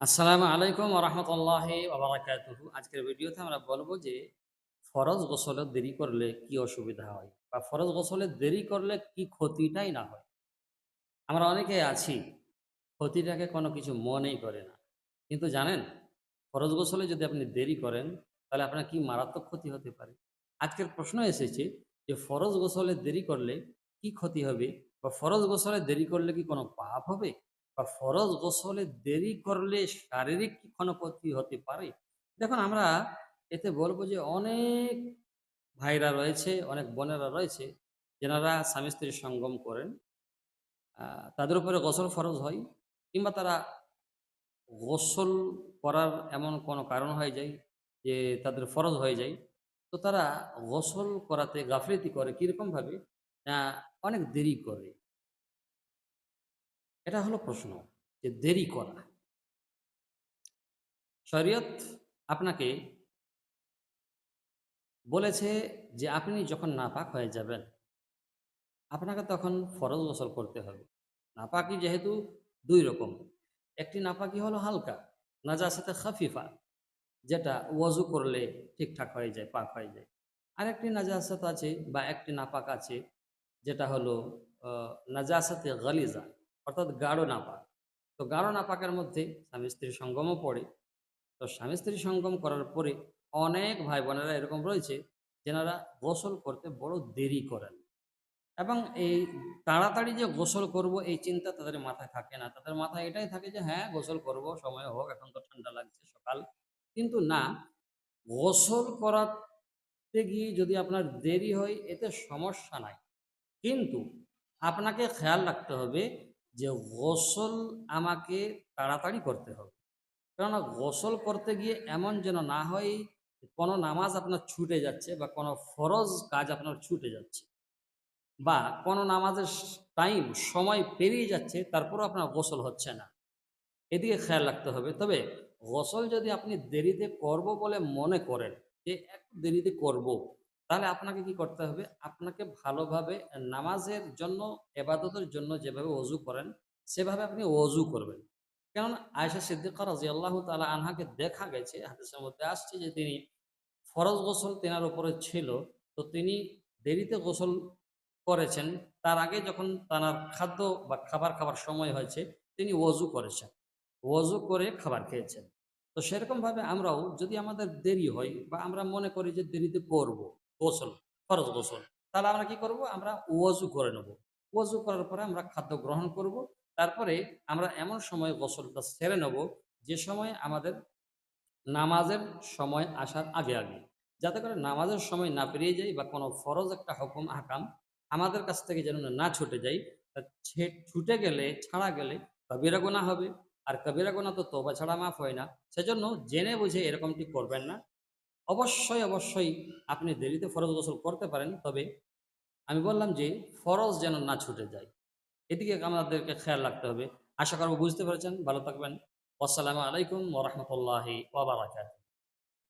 আসসালামু আলাইকুম রহমতুল্লাহ ওবরাকাতুহু আজকের ভিডিওতে আমরা বলব যে ফরজ গোসলে দেরি করলে কি অসুবিধা হয় বা ফরজ গোসলে দেরি করলে কি ক্ষতিটাই না হয়। আমরা অনেকে আছি, ক্ষতিটাকে কোনো কিছু মনেই করে না। কিন্তু জানেন, ফরজ গোসলে যদি আপনি দেরি করেন, তাহলে আপনার কি মারাত্মক ক্ষতি হতে পারে? আজকের প্রশ্ন এসেছে যে ফরজ গোসলে দেরি করলে কি ক্ষতি হবে বা ফরজ গোসলে দেরি করলে কি কোনো পাপ হবে? বা ফরজ গোসলে দেরি করলে শারীরিক কি হতে পারে? দেখুন, আমরা এতে বলব যে অনেক ভাইরা রয়েছে, অনেক বোনেরা রয়েছে, যেনারা স্বামী স্ত্রীর সঙ্গম করেন। তাদের উপরে গোসল ফরজ হয়, কিংবা তারা গোসল করার এমন কোনো কারণ হয়ে যায় যে তাদের ফরজ হয়ে যায়। তো তারা গোসল করাতে গাফলিতি করে কীরকমভাবে? অনেক দেরি করে। এটা হলো প্রশ্ন যে দেরি করা। শরীয়ত আপনাকে বলেছে যে আপনি যখন নাপাক হয়ে যাবেন, আপনাকে তখন ফরজ গোসল করতে হবে। নাপাকি যেহেতু দুই রকম, একটি নাপাকি হলো হালকা, নাজাসাতে খাফিফা, যেটা ওয়াজু করলে ঠিকঠাক হয়ে যায়, পাক হয়ে যায়। আরেকটি নাজাসাত আছে বা একটি নাপাক আছে, যেটা হলো নাজাসাতে গালিজা। অর্থাৎ গাঢ় নাপাক তো গাঢ় নাপাকের মধ্যে স্বামী স্ত্রীর সঙ্গমও পড়ে। তো স্বামী স্ত্রী সঙ্গম করার পরে অনেক ভাই বোনেরা এরকম রয়েছে যেনারা গোসল করতে বড় দেরি করেন। এবং এই তাড়াতাড়ি যে গোসল করব এই চিন্তা তাদের মাথায় থাকে না। তাদের মাথায় এটাই থাকে যে হ্যাঁ গোসল করব, সময় হোক, এখন তো ঠান্ডা লাগছে সকাল। কিন্তু না, গোসল করাতে গিয়ে যদি আপনার দেরি হয়, এতে সমস্যা নাই। কিন্তু আপনাকে খেয়াল রাখতে হবে যে গোসল আমাকে তাড়াতাড়ি করতে হবে। কেননা গোসল করতে গিয়ে এমন যেন না হয়, কোনো নামাজ আপনার ছুটে যাচ্ছে বা কোনো ফরজ কাজ আপনার ছুটে যাচ্ছে বা কোনো নামাজের টাইম, সময় পেরিয়ে যাচ্ছে, তারপরও আপনার গোসল হচ্ছে না। এদিকে খেয়াল রাখতে হবে। তবে গোসল যদি আপনি দেরিতে করব বলে মনে করেন, যে একটু দেরিতে করব তাহলে আপনাকে কি করতে হবে? আপনাকে ভালোভাবে নামাজের জন্য, এবাদতের জন্য যেভাবে অজু করেন, সেভাবে আপনি অজু করবেন। কেননা আয়সা সিদ্দিকা রাজি আল্লাহ তালা আনহাকে দেখা গেছে, হাদিসের মধ্যে আসছে যে তিনি ফরজ গোসল তেনার উপরে ছিল। তো তিনি দেরিতে গোসল করেছেন। তার আগে যখন তার খাদ্য বা খাবার খাবার সময় হয়েছে, তিনি ওজু করেছেন। ওজু করে খাবার খেয়েছেন। তো সেরকমভাবে আমরাও যদি আমাদের দেরি হয় বা আমরা মনে করি যে দেরিতে করব গোসল, ফরজ গোসল। তাহলে আমরা কি করব? আমরা ওজু করে নেব। ওজু করার পরে আমরা খাদ্য গ্রহণ করব। তারপরে আমরা এমন সময় গোসলটা সেরে নেব যে সময় আমাদের নামাজের সময় আসার আগে আগে। যাতে করে নামাজের সময় না পেরিয়ে যাই বা কোনো ফরজ একটা হুকুম হাকাম আমাদের কাছ থেকে যেন না ছুটে যাই ছুটে গেলে, ছাড়া গেলে কবিরা গোনা হবে। আর কবিরা গোনা তো তোবা ছাড়া মাফ হয় না। সেজন্য জেনে বুঝে এরকমটি করবেন না। অবশ্যই অবশ্যই আপনি দেরিতে ফরজ গোসল করতে পারেন, তবে আমি বললাম যে ফরজ যেন না ছুটে যায়। এদিকে আমাদেরকে খেয়াল রাখতে হবে। আশা করব বুঝতে পেরেছেন। ভালো থাকবেন। আসসালামু আলাইকুম ওরহমতুল্লাহি ওবরাকাত